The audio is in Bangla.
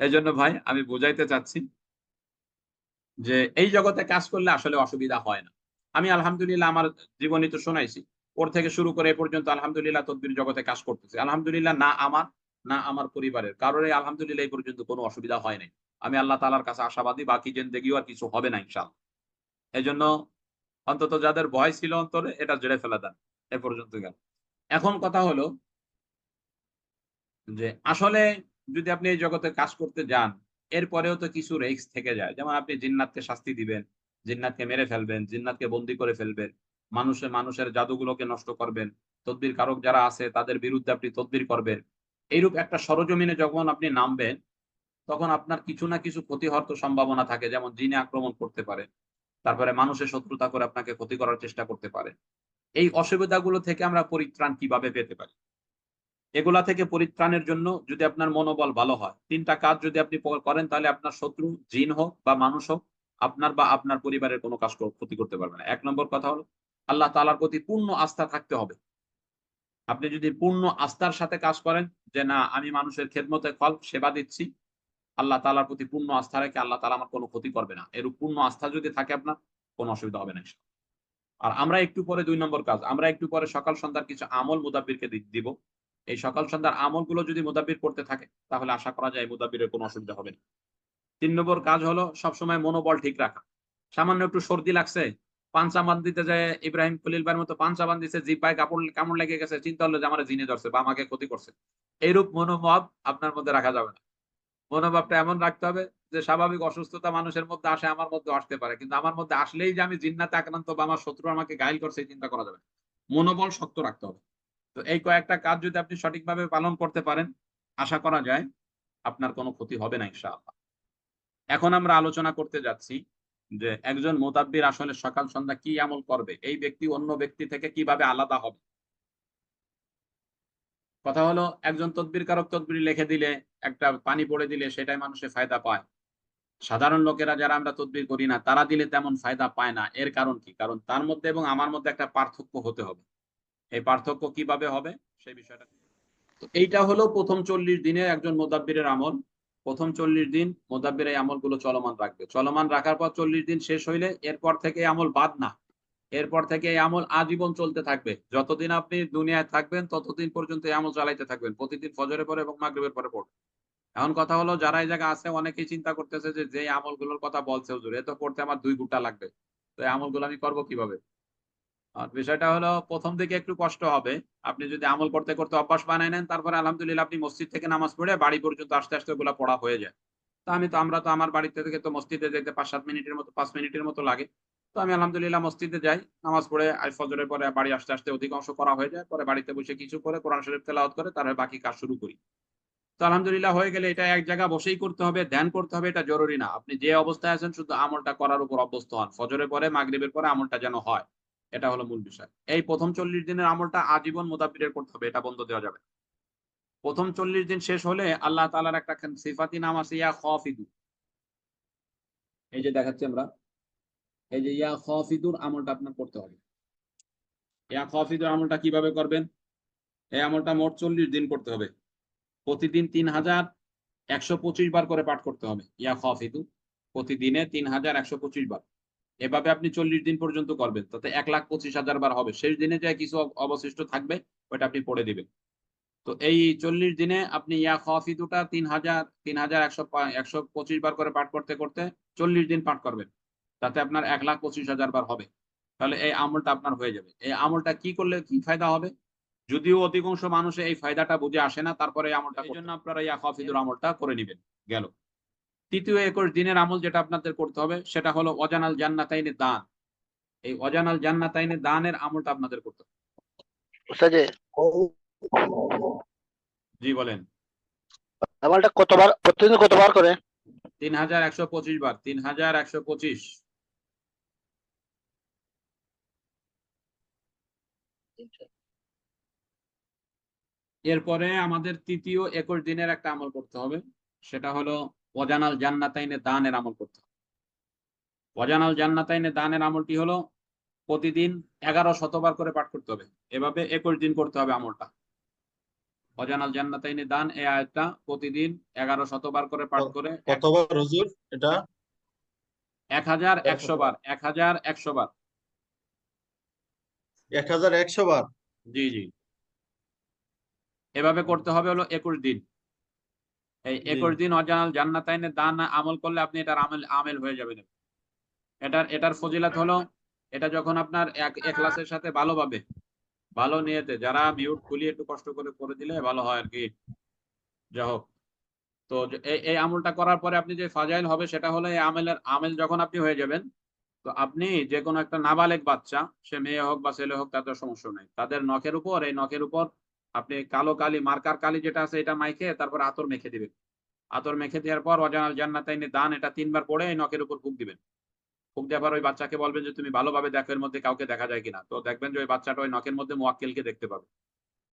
এই জন্য ভাই, আমি বুঝাইতে চাচ্ছি যে এই জগতে কাজ করলে আসলে অসুবিধা হয় না। আমি আলহামদুলিল্লাহ আমার জীবনী তো শোনাইছি। ওর থেকে শুরু করে এ পর্যন্ত আলহামদুলিল্লাহ তদবির জগতে কাজ করতেছি। আলহামদুলিল্লাহ না আমার না আমার পরিবারের। কারোর আলহামদুলিল্লাহ এই পর্যন্ত কোনো অসুবিধা হয় নাই। আমি আল্লাহ তালার কাছে আশাবাদী, বাকি জেন্দেগিও আর কিছু হবে না ইনশাল এই জন্য অন্তত যাদের ভয় ছিল অন্তরে এটা জেড়ে ফেলে দেন এ পর্যন্ত গেল। এখন কথা হলো যে আসলে যদি আপনি এই জগতে কাজ করতে যান, এরপরেও তো কিছু রিস্ক থেকে যায়। যেমন আপনি জিন্নাতকে শাস্তি দিবেন, জিন্নাতকে মেরে ফেলবেন, জিন্নাতকে বন্দি করে ফেলবেন মানুষের মানুষের জাদুগুলোকে নষ্ট করবেন, তদ্বির কারক যারা আছে তাদের বিরুদ্ধে আপনি তদ্বির করবেন। এইরূপ একটা সরজমিনে যখন আপনি নামবেন, তখন আপনার কিছু না কিছু ক্ষতি হওয়ার তো সম্ভাবনা থাকে, যেমন জিনে আক্রমণ করতে পারে, তারপরে মানুষের শত্রুতা করে আপনাকে ক্ষতি করার চেষ্টা করতে পারে। এই অসুবিধাগুলো থেকে আমরা পরিত্রাণ কীভাবে পেতে পারি? এগুলা থেকে পরিত্রাণের জন্য যদি আপনার মনোবল ভালো হয়, তিনটা কাজ যদি আপনি করেন তাহলে আপনার শত্রু জিন হোক বা মানুষ হোক, আপনার বা আপনার পরিবারের কোনো কাজ ক্ষতি করতে পারবে না। এক নম্বর কথা হলো, আল্লাহ তালার প্রতি পূর্ণ আস্থা থাকতে হবে। আপনি যদি পূর্ণ আস্থার সাথে কাজ করেন যে, না, আমি মানুষের খেদমতে ফল, সেবা দিচ্ছি। আল্লাহ তালার প্রতি পূর্ণ আস্থা রেখে আল্লাহ তালা আমার কোনো ক্ষতি করবে না। এর পূর্ণ আস্থা যদি থাকে আপনার, কোনো অসুবিধা হবে না আর আমরা একটু পরে দুই নম্বর কাজ, আমরা একটু পরে সকাল সন্ধ্যার কিছু আমল মুদাব্বিরকে দিব। এই সকাল সন্ধ্যার আমলগুলো যদি মুদাব্বির করতে থাকে, তাহলে আশা করা যায় মুদাব্বিরের কোনো অসুবিধা হবে না। তিন নম্বর কাজ হলো সবসময় মনোবল ঠিক রাখা। সামান্য একটু সর্দি লাগছে, পাঞ্চা বান দিতে যায় ইব্রাহিম খলিল ভাইয়ের মতো পাঞ্চা বান দিছে, জিপ পায়ে কাপড়, কামড় লেগে গেছে, চিন্তা হলো যে আমার জিনে ধরছে বা আমাকে ক্ষতি করছে। এইরূপ মনোভাব আপনার মধ্যে রাখা যাবে না। মনোভাবটা এমন রাখতে হবে যে স্বাভাবিক অসুস্থতা মানুষের মধ্যে আসে, আমার মধ্যে আসতে পারে। কিন্তু আমার মধ্যে আসলেই যে আমি জিন্নাতে আক্রান্ত বা আমার শত্রু আমাকে গাইল করছে চিন্তা করা যাবে মনোবল শক্ত রাখতে হবে। তো এই কয়েকটা কাজ যদি আপনি সঠিকভাবে পালন করতে পারেন, আশা করা যায় আপনার কোনো ক্ষতি হবে না, ইনশাআল্লাহ। এখন আমরা আলোচনা করতে যাচ্ছি যে একজন মোতাব্বির আসলে সকাল সন্ধ্যা কি আমল করবে, এই ব্যক্তি অন্য ব্যক্তি থেকে কীভাবে আলাদা হবে? কথা হলো, একজন তদবির কারক তদবির লিখে দিলে, একটা পানি পড়ে দিলে সেটাই মানুষের ফায়দা পায়। সাধারণ লোকেরা যারা আমরা তদবির করি না, তারা দিলে তেমন ফায়দা পায় না। এর কারণ কি? কারণ তার মধ্যে এবং আমার মধ্যে একটা পার্থক্য হতে হবে। এই পার্থক্য কীভাবে হবে? সেই বিষয়টা। এইটা হলো প্রথম চল্লিশ দিনে একজন মোদাব্বিরের আমল। প্রথম চল্লিশ দিন মোদাব্বির এই আমলগুলো চলমান রাখবে। চলমান রাখার পর চল্লিশ দিন শেষ হইলে এরপর থেকে আমল বাদ না। এরপর থেকে এই আমল আজীবন চলতে থাকবে। যতদিন আপনি দুনিয়ায় থাকবেন, ততদিন পর্যন্ত এই আমল চালাইতে থাকবেন। প্রতিদিন ফজরের পরে এবং মাগরীবের পরে পড়বে এখন কথা হলো, যারা এই জায়গায় আছে, অনেকেই চিন্তা করতেছে যে যে আমলগুলোর কথা বলছে হুজুর, এ তো পড়তে আমার দুই গুটা লাগবে। তো এই আমলগুলো আমি করব কীভাবে? বিষয়টা হলো প্রথম দিকে একটু কষ্ট হবে। আপনি যদি আমল করতে করতে অভ্যাস বানায় নেন, তারপরে আলহামদুলিল্লাহ আপনি মসজিদ থেকে নামাজ পড়ে বাড়ি পর্যন্ত আস্তে আস্তে ওগুলো পড়া হয়ে যায়। তো আমি তো, আমরা তো আমার বাড়িতে থেকে তো মসজিদে যেতে পাঁচ সাত মিনিটের মতো, পাঁচ মিনিটের মতো লাগে। তো আমি আলহামদুলিল্লাহ মসজিদে যাই, নামাজ পড়ে ফজরের পরে বাড়ি আসতে আসতে অধিকাংশ করা হয়ে যায়। পরে বাড়িতে বসে কিছু করে কোরআন শরীফ তেলাওয়াত করে, তারপরে বাকি কাজ শুরু করি। তো আলহামদুলিল্লাহ হয়ে গেলে এটা এক জায়গা বসেই করতে হবে, ধ্যান করতে হবে, এটা জরুরি না। আপনি যে অবস্থায় আছেন, শুধু আমলটা করার উপর অভ্যস্ত হন। ফজরের পরে, মাগরীবের পরে আমলটা যেন হয়। এটা হলো মূল বিষয়। এই প্রথম চল্লিশ দিনের আমলটা আজীবন মোদাবিরের করতে হবে, এটা বন্ধ দেওয়া যাবে। প্রথম চল্লিশ দিন শেষ হলে আল্লাহ তালার একটা সিফাতি নাম আছে, ইয়া খফিদু। এই যে দেখাচ্ছি আমরা, এই যে ইয়া খফিদুর আমলটা আপনার করতে হবে। ইয়া খফিদুর আমলটা কীভাবে করবেন? এই আমলটা মোট চল্লিশ দিন করতে হবে। প্রতিদিন তিন হাজার একশো পঁচিশ বার করে পাঠ করতে হবে, ইয়া খফিদু। প্রতিদিনে তিন হাজার একশো পঁচিশ বার। এভাবে আপনি চল্লিশ দিন পর্যন্ত করবেন। তাতে এক লাখ পঁচিশ হাজার বার হবে। শেষ দিনে যে কিছু অবশিষ্ট থাকবে ওটা আপনি পড়ে দিবেন। তো এই চল্লিশ দিনে আপনি ইয়া দুটা তিন হাজার তিন হাজার একশো একশো পঁচিশ বার করে পাঠ করতে করতে চল্লিশ দিন পাঠ করবেন। তাতে আপনার এক লাখ পঁচিশ হাজার বার হবে। তাহলে এই আমলটা আপনার হয়ে যাবে। এই আমলটা কি করলে কি ফায়দা হবে? যদিও অধিকাংশ মানুষে এই ফায়দাটা বুঝে আসে না তারপরে এই আমলটা এই জন্য আপনারা ইয়া খফিদুর আমলটা করে নিবেন। গেল। তৃতীয় একুশ দিনের আমল যেটা আপনাদের করতে হবে সেটা হলো অজানাল জান্নাতাইনে দান। এই অজানাল জান্নাতাইনে দানের আমলটা আপনাদের করতে হবে। জি বলেন। আমলটা কতবার প্রতিদিন কতবার করে? তিন হাজার একশো পঁচিশ বার তিন হাজার একশো পঁচিশ। এরপরে আমাদের তৃতীয় একুশ দিনের একটা আমল করতে হবে সেটা হলো অজানাল জান্নাতাইনে দানের আমল করতে হবে। অজানাল জান্নাতাইনে দানের আমলটি হলো প্রতিদিন এগারো শতবার করে পাঠ করতে হবে। এভাবে একুশ দিন করতে হবে আমলটা। অজানাল জান্নাতাইনে দান এই আয়াতটা প্রতিদিন এগারো শতবার করে পাঠ করে কতবার হুজুর এটা? এক হাজার একশো বার এক হাজার একশো বার। এক হাজার একশো বার? জি জি। এভাবে করতে হবে হলো একুশ দিন। একুশ দিন অজানাল জান্নাতাইনে দান আমল করলে আপনি এটার আমেল আমেল হয়ে যাবেন। এটার এটার ফজিলাত হলো এটা যখন আপনার এক এখলাসের সাথে ভালোভাবে ভালো নিয়েতে যারা মিউট খুলিয়ে একটু কষ্ট করে করে দিলে ভালো হয় আর কি। যা হোক তো এই এই আমলটা করার পরে আপনি যে ফাজাইল হবে সেটা হলো এই আমেলের আমেল যখন আপনি হয়ে যাবেন তো আপনি যে কোনো একটা নাবালেক বাচ্চা সে মেয়ে হোক বা ছেলে হোক তাদের সমস্যা নেই। তাদের নখের উপর এই নখের উপর আপনি কালো কালি, মার্কার কালি যেটা আছে এটা মাইখে, তারপর আতর মেখে দিবেন। আতর মেখে দেওয়ার পর অজানাল জান্নাতাইনে দান, এটা তিনবার পড়ে এই নখের উপর ফুক দিবেন। ফুক দেওয়ার পর ওই বাচ্চাকে বলবেন যে, তুমি ভালোভাবে দেখো, এর মধ্যে কাউকে দেখা যায় কিনা। তো দেখবেন যে ওই বাচ্চাটা ওই নখের মধ্যে মোয়াক্কেলকে দেখতে পাবে।